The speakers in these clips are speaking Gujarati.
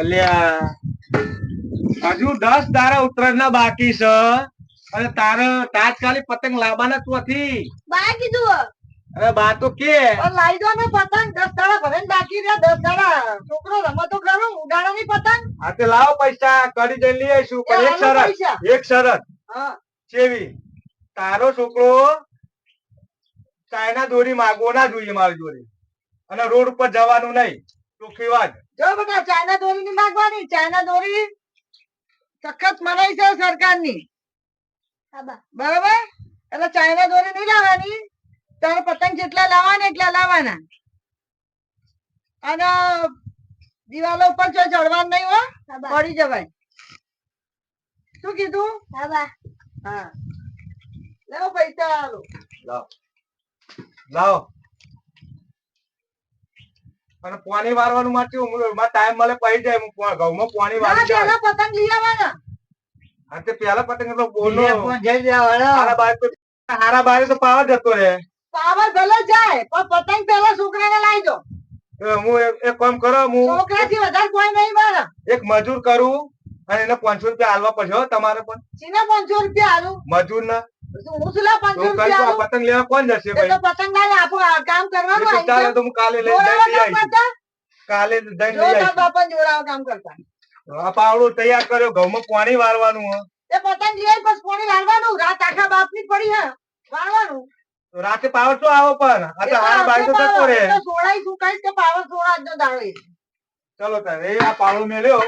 અલ્યા. હજુ દસ તારા ઉત્તરાયણ ના બાકી છે. અને તારે તાજકાલી પતંગ લાવવાના બા કીધું. અરે બા તો કે. લાવી દો ને પતંગ. દસ તારા ભરે બાકી રહ્યા. દસ તારા છોકરો રમતો કરો ઉડાડો ની પતંગ. હા તે લાવો પૈસા. કરી જઈ લઈ આવીશું. પણ એક શરત એક શરત. હા. કેવી તારો છોકરો ચાઇના દોરી માગવો ના જોઈએ મારી જોડે. અને રોડ ઉપર જવાનું નહીં. ચોખ્ખી વાત જો બેટા ચાઇના દોરી ની માંગવાની ચાઇના દોરી સખત મનાઈ છે સરકારની. બરોબર? એટલે ચાઇના દોરી નહીં લાવવાની. તારે પતંગ જેટલા લાવવાના એટલા લાવવાના. અને દિવાલો ઉપર જો ચડવાનું નહીં હો પડી જવાય. શું કીધું? હા. લેવો પૈસા લાવો. લાવો. અને પાણી વારવાનું માટે ટાઈમ મળે પડી જાય હું પો- ઘઉંમાં પાણી વારી જાય. પતંગ લઈ આવવાના. હા તે પેલા પતંગ તો બોલો. જઈ જવાના હારા બાર તો બારે તો પાવા જતો રે પાવર ભલે જાય પણ પતંગ પેલા છોકરાને લાવી દો. હું એક- એક કામ કરો હું છોકરાથી વધારે કોઈ નહીં મારા. એક મજૂર કરું અને એને પાંચસો રૂપિયા હાલવા પડશે તમારે પણ. સીના પાંચસો રૂપિયા હાલું મજૂર ના લા પતંગ લેવા કોણ જશે તો કામ કરવાનું તો તો. કાલે કરતા કાલે જોડાવા કામ આ પાવડું તૈયાર કર્યો ઘઉંમાં પાણી વાળવાનું એ પતંગ લઈ બસ પાણી વાળવાનું. રાત આખા બાપની પડી હે. વાળવાનું. રાતે પાવર શું આવો પણ. આ તો હારા બાર તો જતો રે સોળાઈ સુકાઈ કે પાવર સોળા જ દાડો. ચલો તારે આ પાળો મેલ્યો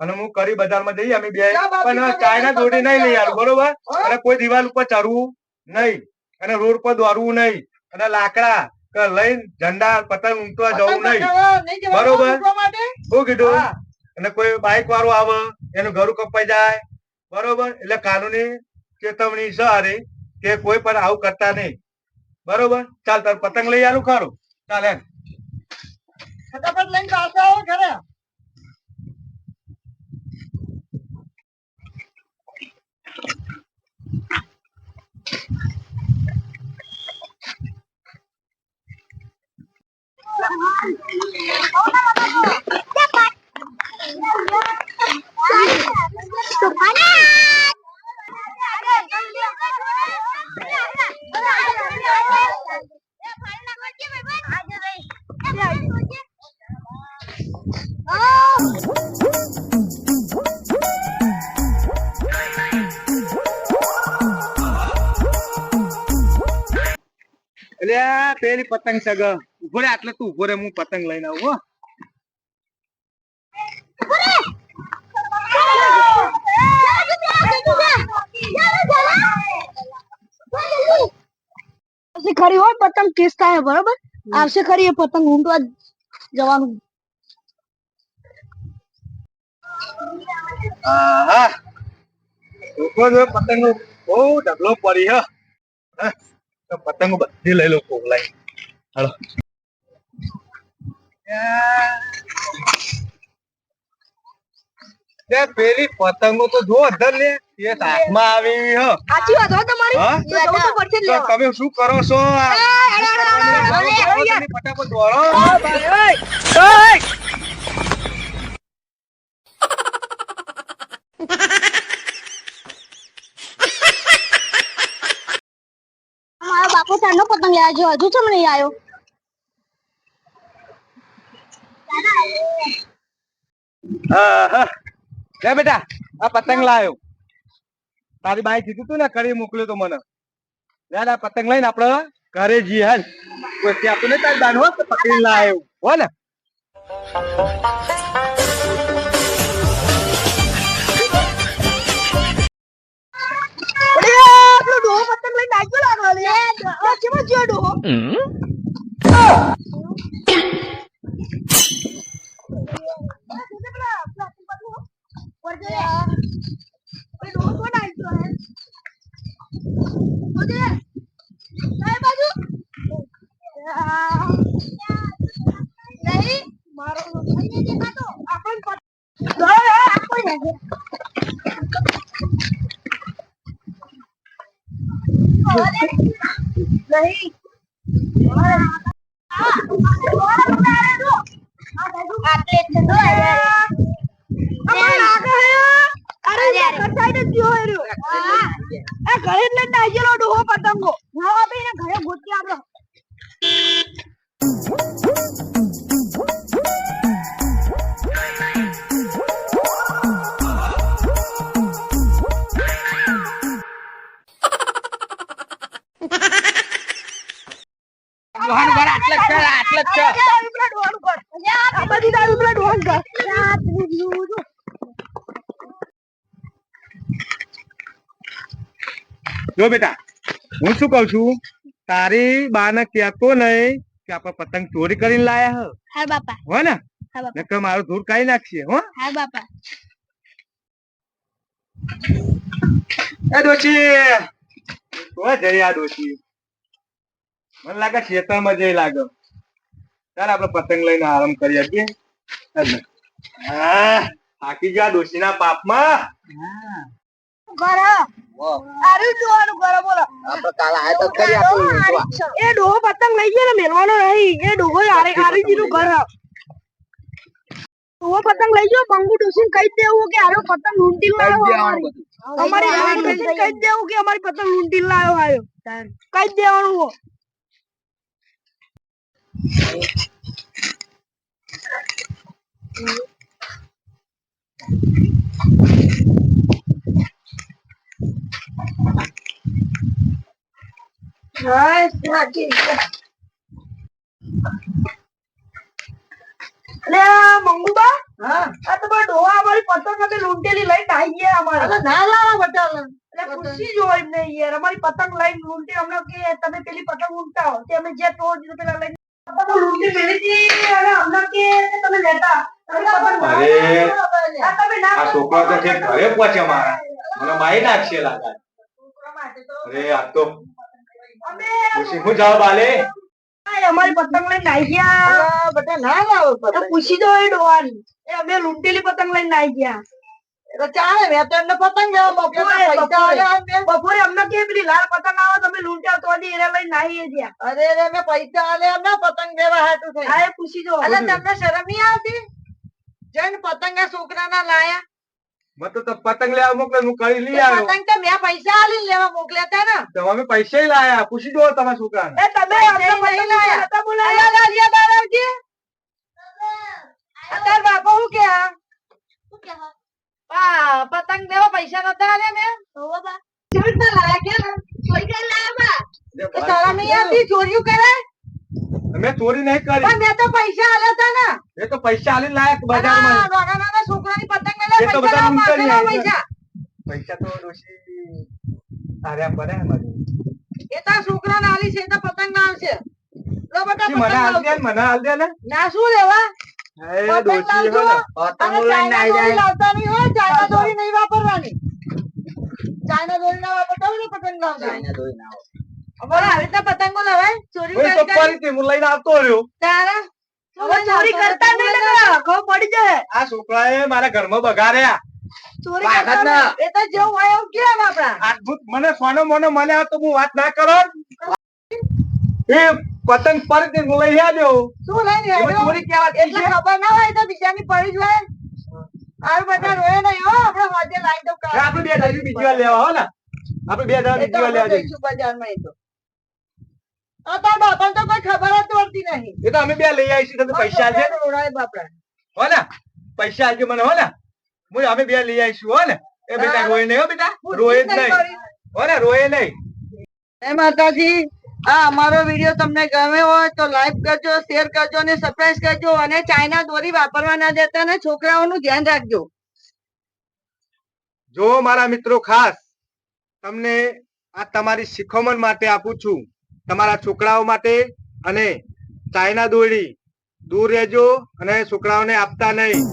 અને હું કરી બજારમાં જઈએ અમે બે. પણ ચાઇના પતંગ નહીં લઈ આવું બરોબર? અને કોઈ દિવાલ ઉપર ચડવું નહીં. અને રોડ પર દોરવું નહીં. અને લાકડા લઈને ઝંડા પતંગ ઊંટવા જવું નહીં. બરોબર. શું કીધું? અને કોઈ બાઈક વાળો આવે એનું ઘરું કપાઈ જાય. બરોબર? એટલે કાનૂની ચેતવણી છે હારી કે કોઈ પણ આવું કરતા નહીં. બરોબર? ચાલ તાર પતંગ લઈ આવું ખરું ચાલ એમ ફટાફટ લઈને પાછા આવો ઘરે. એટલે પેલી પતંગ સગ ઊભો રે આટલે તું ઊભો રે હું પતંગ લઈને આવું હો. ખરી હોય પતંગ કેસ થાય બરોબર? આવશે ખરી એ પતંગ ઊંડવા જવાનું. હા પતંગ બહુ ઢગલો પડી હ? પતંગો બધી લઈ લો કોકલાઈ હાલો તે પેલી પતંગો તો જો અધર લે એ હાથમાં આવી હ સાચી વાત હો તમારી તો પડશે તમે શું કરો છો ફટાફટ દોડો. મારો બાપુ ચાંદનો પતંગ લેવા જો હજુ ચમ નહીં આવ્યો. લે બેટા આ પતંગ લાયો. તારી બાઈ કીધું તું ને કરી મોકલ્યો તો મને. લે આ પતંગ લઈને આપણે ઘરે જઈએ હાલ પછી આપણે તારી બાન હો પકડી લાયો. હો ને. પતંગ લઈને નાચ્યો લાગવા લે કેમાં જ્યો ડોહો મારો દેખાતો ઘરે જ લઈને આવી ગયેલો પતંગો. હા. ભાઈ ઘરે ગોતી આવ્યો જો બેટા હું શું કઉ છું? તારી બાને કહેતો નહીં કે આપણે પતંગ ચોરી કરીને લાયા હા. બાપા. હો હો ને? હા બાપા. નકર મારું ધૂળ કાઢી નાખશે હો. હા બાપા. એ ડોશી! તો જઈ આ ડોશી. મને લાગે ખેતરમાં જઈ લાગે. ચાલ આપણે પતંગ લઈને આરામ કરી આપીએ ચાલ ને. હા. થાકી ગયા ડોશીના પાપમાં. ઘર આર્યું ડોહાનું ઘર બોલો એ ડોહો પતંગ લઈ ગયો ને મેલવાનો નહીં એ ડોહો આરે આરીજીનું ઘર હે. ડોહો પતંગ લઈ ગયો બંગુ ડોસીને કહી દેવું કે આરો પતંગ લૂંટી લાવ્યો અમારી. કહી દેવું કે અમારી પતંગ લૂંટી લાવ્યો આયો. કહી દેવાનું હો. હા તો પતંગ અમે તમે પેલી પતંગ લૂંટાવો તે અમે જે દીધું પેલા લઈને પતંગ લૂંટી મેલી અમને કે તમે લેતા અરે. આ છોકરા તો ઘરે પહોંચ્યા મારા મને મારી નાખશે અરે, આ તો અમે ડોશી હું જવાબ આલે? અમારી પતંગ લઈને આવી ગયા બધા ના લાવો પતંગ. પૂછી દો એ ડોવાની એ અમે લૂંટેલી પતંગ લઈને આવી ગયા તો ચાલે તો એમને પતંગ લેવા બપોરે અમને કે પેલી લાલ પતંગ આવે તમે લૂંટ્યા તો એને લઈને આવી ગયા અરે મેં પૈસા એમને પતંગ લેવા હાટું થઈ. હા એ પૂછી દો. તમને શરમ નહીં આવતી? જઈને પતંગ આ છોકરાના લાયા. મને તો પતંગ લેવા મોકલે હું કરી લઈ આવ્યો. પતંગ તો મેં પૈસા આલીને લેવા મોકલ્યા હતા ને. તો અમે પૈસા લાયા. પૂછી દો તમારા છોકરાને. એ તમે અમને પતંગ લાયા. નતા બોલાયા લાલિયા બહાર આવજે અત્યારે બાપા હું કે આ? પતંગ લેવા પૈસા નતા મેં લાયા કે કરે ચોરી નહીં કરી. પણ મેં તો પૈસા આલ્યા હતા ને. એ તો પૈસા આલીને લાયા બજારમાં. નાના નાના છોકરાની પતંગ એ તો બધા પૈસા તો ડોશી તાર્યા પડે ને મારી એ તો આ છોકરાને આલી છે તો પતંગ ના આવશે લો બેટા પછી મને હાલ દે પતંગ ને, મને હાલ દે ને. ના શું લેવા? પતંગ લાવજો. ચાઇના દોરી લાવતા નહીં હોય ચાઇના દોરી નહીં વાપરવાની. ચાઇના દોરી ના વાપરતા હોય ને પતંગ લાવજો બોલો આવી રીતે પતંગો લેવાય? ચોરી કરી કરી. હું લઈને આવતો રહ્યો. તારા હવે ચોરી કરતા નહીં ને ખબર પડી જાય. આ છોકરાએ મારા ઘરમાં બગાડ્યા. ચોરી કરતા ના. એ તો જેવું હોય એવું કેમ આપડા અદ્ભુત. મને સોનો મોનો મને તો હું વાત ના કરો. એ પતંગ ફરીથી લઈ આવ્યો. શું લઈને એમાં ચોરી કહેવાતી એટલે ખબર ના હોય તો બીજાની પડી જ હોય. બધા રોય નહીં હો. આપણે હોજે આપણે બે દાડી બીજી વાર લેવા હો ને. આપણે બે દાડી બીજી વાર લેવા જઈશું બજારમાં એ તો. તાર બાપાને તો કોઈ ખબર જ પડતી નહીં. એ તો અમે બે લઈ આવીશું તમે પૈસા છે રોડાય બાપડા. હો ને પૈસા આલજે મને હો ને. હું અમે બે લઈ આવીશું હો ને. એ બેટા રોય નહીં હો બેટા? રોય જ નહીં હો ને રોય નહીં. એ માતાજી આ અમારો વીડિયો તમને ગમ્યો હોય તો લાઈક કરજો શેર કરજો અને સબસ્ક્રાઇબ કરજો અને ચાઇના દોરી વાપરવા ના દેતા અને છોકરાઓનું ધ્યાન રાખજો. જો મારા મિત્રો ખાસ તમને આ તમારી શીખવણ માટે આપું છું. તમારા છોકરાઓ માટે અને ચાઇના દોરી દૂર રહેજો અને છોકરાઓને આપતા નહીં.